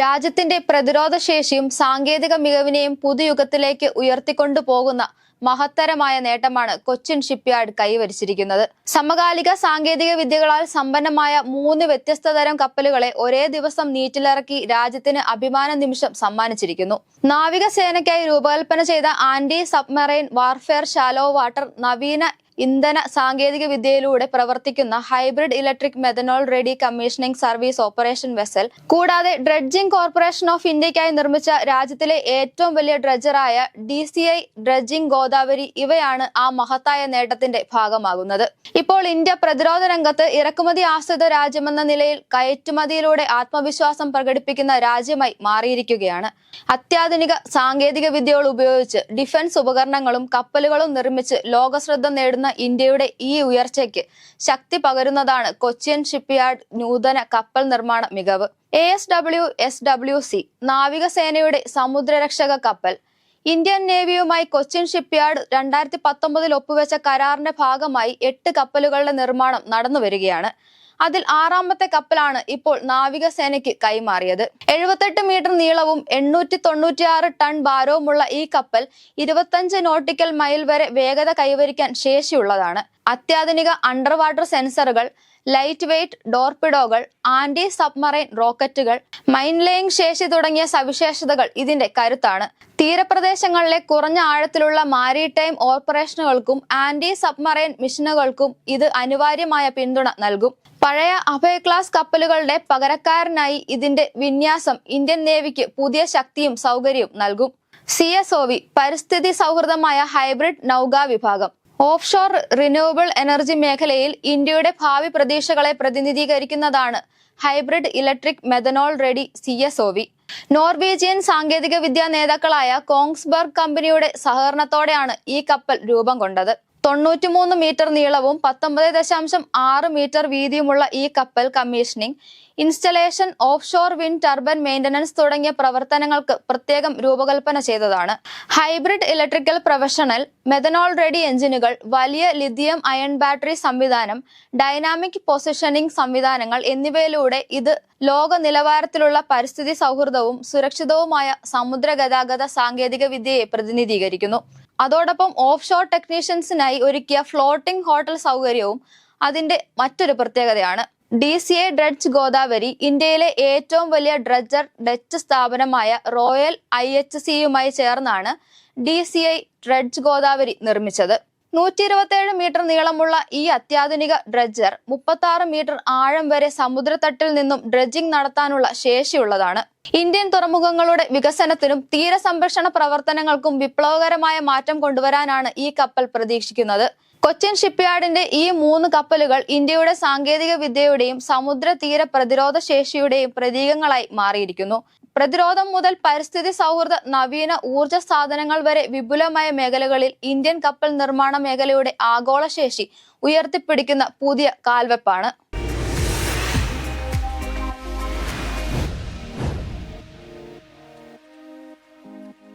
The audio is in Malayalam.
രാജ്യത്തിന്റെ പ്രതിരോധ ശേഷിയും സാങ്കേതിക മികവിനെയും പുതുയുഗത്തിലേക്ക് ഉയർത്തിക്കൊണ്ടുപോകുന്ന മഹത്തരമായ നേട്ടമാണ് കൊച്ചിൻ ഷിപ്പ്യാർഡ് കൈവരിച്ചിരിക്കുന്നത്. സമകാലിക സാങ്കേതിക വിദ്യകളാൽ സമ്പന്നമായ മൂന്ന് വ്യത്യസ്ത തരം കപ്പലുകളെ ഒരേ ദിവസം നീറ്റിലിറക്കി രാജ്യത്തിന് അഭിമാന നിമിഷം സമ്മാനിച്ചിരിക്കുന്നു. നാവികസേനയ്ക്കായി രൂപകൽപ്പന ചെയ്ത anti submarine warfare shallow water നവീന ഇന്ധന സാങ്കേതിക വിദ്യയിലൂടെ പ്രവർത്തിക്കുന്ന hybrid electric methanol ready commissioning service operation vessel. കൂടാതെ ഡ്രഡ്ജിംഗ് കോർപ്പറേഷൻ ഓഫ് ഇന്ത്യക്കായി നിർമ്മിച്ച രാജ്യത്തിലെ ഏറ്റവും വലിയ ഡ്രഡ്ജറായ D C I dredging Godavari ഇവയാണ് ആ മഹത്തായ നേട്ടത്തിന്റെ ഭാഗമാകുന്നത്. ഇപ്പോൾ ഇന്ത്യ പ്രതിരോധ രംഗത്ത് ഇറക്കുമതി ആശ്രിത രാജ്യമെന്ന നിലയിൽ കയറ്റുമതിയിലൂടെ ആത്മവിശ്വാസം പ്രകടിപ്പിക്കുന്ന രാജ്യമായി മാറിയിരിക്കുകയാണ്. അത്യാധുനിക സാങ്കേതിക വിദ്യകൾ ഉപയോഗിച്ച് ഡിഫൻസ് ഉപകരണങ്ങളും കപ്പലുകളും നിർമ്മിച്ച് ലോകശ്രദ്ധ നേടുന്ന ഇന്ത്യയുടെ ഈ ഉയർച്ചയ്ക്ക് ശക്തി പകരുന്നതാണ് കൊച്ചിൻ ഷിപ്പ്യാർഡ് നൂതന കപ്പൽ നിർമ്മാണ മികവ്. A S W S W C നാവികസേനയുടെ സമുദ്രരക്ഷക കപ്പൽ. ഇന്ത്യൻ നേവിയുമായി കൊച്ചിൻ ഷിപ്പ്യാർഡ് രണ്ടായിരത്തി പത്തൊമ്പതിൽ ഒപ്പുവെച്ച കരാറിന്റെ ഭാഗമായി എട്ട് കപ്പലുകളുടെ നിർമ്മാണം നടന്നു വരികയാണ് അതിൽ ആറാമത്തെ കപ്പലാണ് ഇപ്പോൾ നാവികസേനയ്ക്ക് കൈമാറിയത്. എഴുപത്തെട്ട് മീറ്റർ നീളവും എണ്ണൂറ്റി തൊണ്ണൂറ്റിയാറ് ടൺ ഭാരവുമുള്ള ഈ കപ്പൽ ഇരുപത്തഞ്ച് നോട്ടിക്കൽ മൈൽ വരെ വേഗത കൈവരിക്കാൻ ശേഷിയുള്ളതാണ്. അത്യാധുനിക അണ്ടർ വാട്ടർ സെൻസറുകൾ ലൈറ്റ് വെയ്റ്റ് ഡോർപിഡോകൾ ആന്റി സബ്മറൈൻ റോക്കറ്റുകൾ മൈൻലേയിങ് ശേഷി തുടങ്ങിയ സവിശേഷതകൾ ഇതിന്റെ കരുത്താണ്. തീരപ്രദേശങ്ങളിലെ കുറഞ്ഞ ആഴത്തിലുള്ള മാരിടൈം ഓപ്പറേഷനുകൾക്കും ആന്റി സബ്മറൈൻ മിഷനുകൾക്കും ഇത് അനിവാര്യമായ പിന്തുണ നൽകും. പഴയ അഭയ ക്ലാസ് കപ്പലുകളുടെ പകരക്കാരനായി ഇതിന്റെ വിന്യാസം ഇന്ത്യൻ നേവിക്ക് പുതിയ ശക്തിയും സൗകര്യവും നൽകും. സി എസ് പരിസ്ഥിതി സൗഹൃദമായ ഹൈബ്രിഡ് നൌകാ വിഭാഗം. ഓഫ് ഷോർ റിന്യൂവബിൾ എനർജി മേഖലയിൽ ഇന്ത്യയുടെ ഭാവി പ്രതീക്ഷകളെ പ്രതിനിധീകരിക്കുന്നതാണ് hybrid electric methanol ready C S O V. Norwegian സാങ്കേതിക വിദ്യാ നേതാക്കളായ കോങ്സ്ബർഗ് കമ്പനിയുടെ സഹകരണത്തോടെയാണ് ഈ കപ്പൽ രൂപം കൊണ്ടത്. തൊണ്ണൂറ്റിമൂന്ന് മീറ്റർ നീളവും പത്തൊമ്പത് ദശാംശം ആറ് മീറ്റർ വീതിയുമുള്ള ഈ കപ്പൽ commissioning installation offshore wind turbine maintenance തുടങ്ങിയ പ്രവർത്തനങ്ങൾക്ക് പ്രത്യേകം രൂപകൽപ്പന ചെയ്തതാണ്. Hybrid electrical professional methanol ready എഞ്ചിനുകൾ വലിയ ലിഥിയം അയൺ ബാറ്ററി സംവിധാനം ഡൈനാമിക് പൊസിഷനിംഗ് സംവിധാനങ്ങൾ എന്നിവയിലൂടെ ഇത് ലോക നിലവാരത്തിലുള്ള പരിസ്ഥിതി സൗഹൃദവും സുരക്ഷിതവുമായ സമുദ്ര ഗതാഗത സാങ്കേതിക വിദ്യയെ പ്രതിനിധീകരിക്കുന്നു. അതോടൊപ്പം ഓഫ് ഷോർ ടെക്നീഷ്യൻസിനായി ഒരുക്കിയ ഫ്ലോട്ടിംഗ് ഹോട്ടൽ സൗകര്യവും അതിന്റെ മറ്റൊരു പ്രത്യേകതയാണ്. D C A dredge Godavari ഇന്ത്യയിലെ ഏറ്റവും വലിയ ഡ്രഡ്ജർ ഡച്ച് സ്ഥാപനമായ റോയൽ ഐ എച്ച് സിയുമായി ചേർന്നാണ് D C I dredge Godavari നിർമ്മിച്ചത്. നൂറ്റി ഇരുപത്തിയേഴ് മീറ്റർ നീളമുള്ള ഈ അത്യാധുനിക ഡ്രഡ്ജർ മുപ്പത്തി മീറ്റർ ആഴം വരെ സമുദ്രത്തട്ടിൽ നിന്നും ഡ്രഡ്ജിംഗ് നടത്താനുള്ള ശേഷിയുള്ളതാണ്. ഇന്ത്യൻ തുറമുഖങ്ങളുടെ വികസനത്തിനും തീരസംരക്ഷണ പ്രവർത്തനങ്ങൾക്കും വിപ്ലവകരമായ മാറ്റം കൊണ്ടുവരാനാണ് ഈ കപ്പൽ പ്രതീക്ഷിക്കുന്നത്. കൊച്ചിൻ ഷിപ്പ്യാർഡിന്റെ ഈ മൂന്ന് കപ്പലുകൾ ഇന്ത്യയുടെ സാങ്കേതിക വിദ്യയുടെയും സമുദ്ര തീര പ്രതിരോധ ശേഷിയുടെയും പ്രതീകങ്ങളായി മാറിയിരിക്കുന്നു. പ്രതിരോധം മുതൽ പരിസ്ഥിതി സൗഹൃദ നവീന ഊർജ സാധനങ്ങൾ വരെ വിപുലമായ മേഖലകളിൽ ഇന്ത്യൻ കപ്പൽ നിർമ്മാണ മേഖലയുടെ ആഗോള ശേഷി ഉയർത്തിപ്പിടിക്കുന്ന പുതിയ കാൽവെപ്പാണ്.